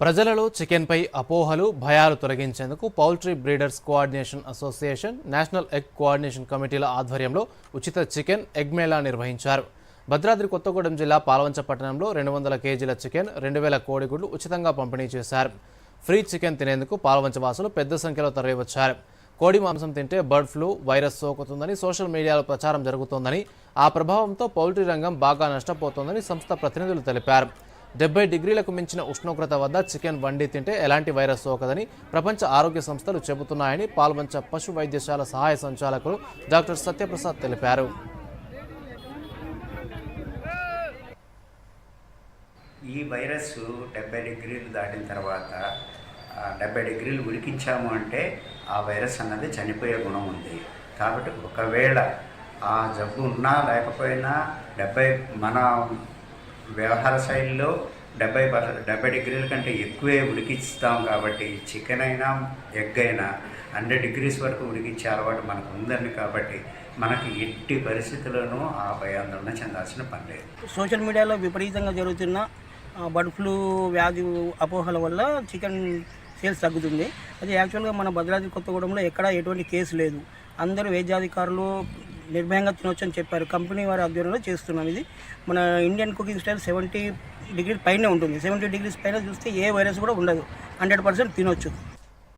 ప్రజలలో చికెన్పై అపోహలు భయాలు తొలగించేందుకు poultry breeders coordination association national egg coordination కమిటీల ఆధ్వర్యంలో ఉచిత చికెన్ ఎగ్ మేళా నిర్వహించారు. భద్రాద్రి కొత్తగూడెం జిల్లా పాలవంచ పట్టణంలో రెండు వందల కేజీల చికెన్ రెండు వేల కోడిగుడ్లు ఉచితంగా పంపిణీ చేశారు. ఫ్రీ చికెన్ తినేందుకు పాలవంచ వాసులు పెద్ద సంఖ్యలో తరలివచ్చారు. కోడి మాంసం తింటే బర్డ్ ఫ్లూ వైరస్ సోకుతుందని సోషల్ మీడియాలో ప్రచారం జరుగుతోందని ఆ ప్రభావంతో పౌల్ట్రీ రంగం బాగా నష్టపోతోందని సంస్థ ప్రతినిధులు తెలిపారు. డెబ్బై డిగ్రీలకు మించిన ఉష్ణోగ్రత వద్ద చికెన్ వండి తింటే ఎలాంటి వైరస్ సోకదని ప్రపంచ ఆరోగ్య సంస్థలు చెబుతున్నాయని పాల్వంచ పశు వైద్యశాల సహాయ సంచాలకులు డాక్టర్ సత్యప్రసాద్ తెలిపారు. ఈ వైరస్ డెబ్బై డిగ్రీలు దాటిన తర్వాత డెబ్బై డిగ్రీలు ఉడికించాము అంటే ఆ వైరస్ అన్నది చనిపోయే గుణం ఉంది. కాబట్టి ఒకవేళ ఆ జబ్బు ఉన్నా లేకపోయినా డెబ్బై మన వ్యవహార శైలిలో డెబ్బై డెబ్బై డిగ్రీల కంటే ఎక్కువే ఉడికిస్తాం కాబట్టి చికెన్ అయినా ఎగ్ అయినా హండ్రెడ్ డిగ్రీస్ వరకు ఉడికించే అలవాటు మనకు ఉందని కాబట్టి మనకి ఎట్టి పరిస్థితుల్లోనూ ఆ భయాందోళన చెందాల్సిన పని లేదు. సోషల్ మీడియాలో విపరీతంగా జరుగుతున్న బర్డ్ ఫ్లూ వ్యాధి అపోహల వల్ల చికెన్ సేల్స్ తగ్గుతుంది. అది యాక్చువల్గా మన భద్రాద్రి కొత్తగూడెంలో ఎక్కడ ఎటువంటి కేసు లేదు. అందరూ వైద్యాధికారులు నిర్భయంగా తినొచ్చు అని చెప్పారు. కంపెనీ వారి ఆధ్వర్యంలో చేస్తున్నాం ఇది. మన Indian cooking style seventy degree పైనే ఉంటుంది. సెవెంటీ డిగ్రీస్ పైన చూస్తే ఏ వైరస్ కూడా ఉండదు. హండ్రెడ్ పర్సెంట్ తినొచ్చు.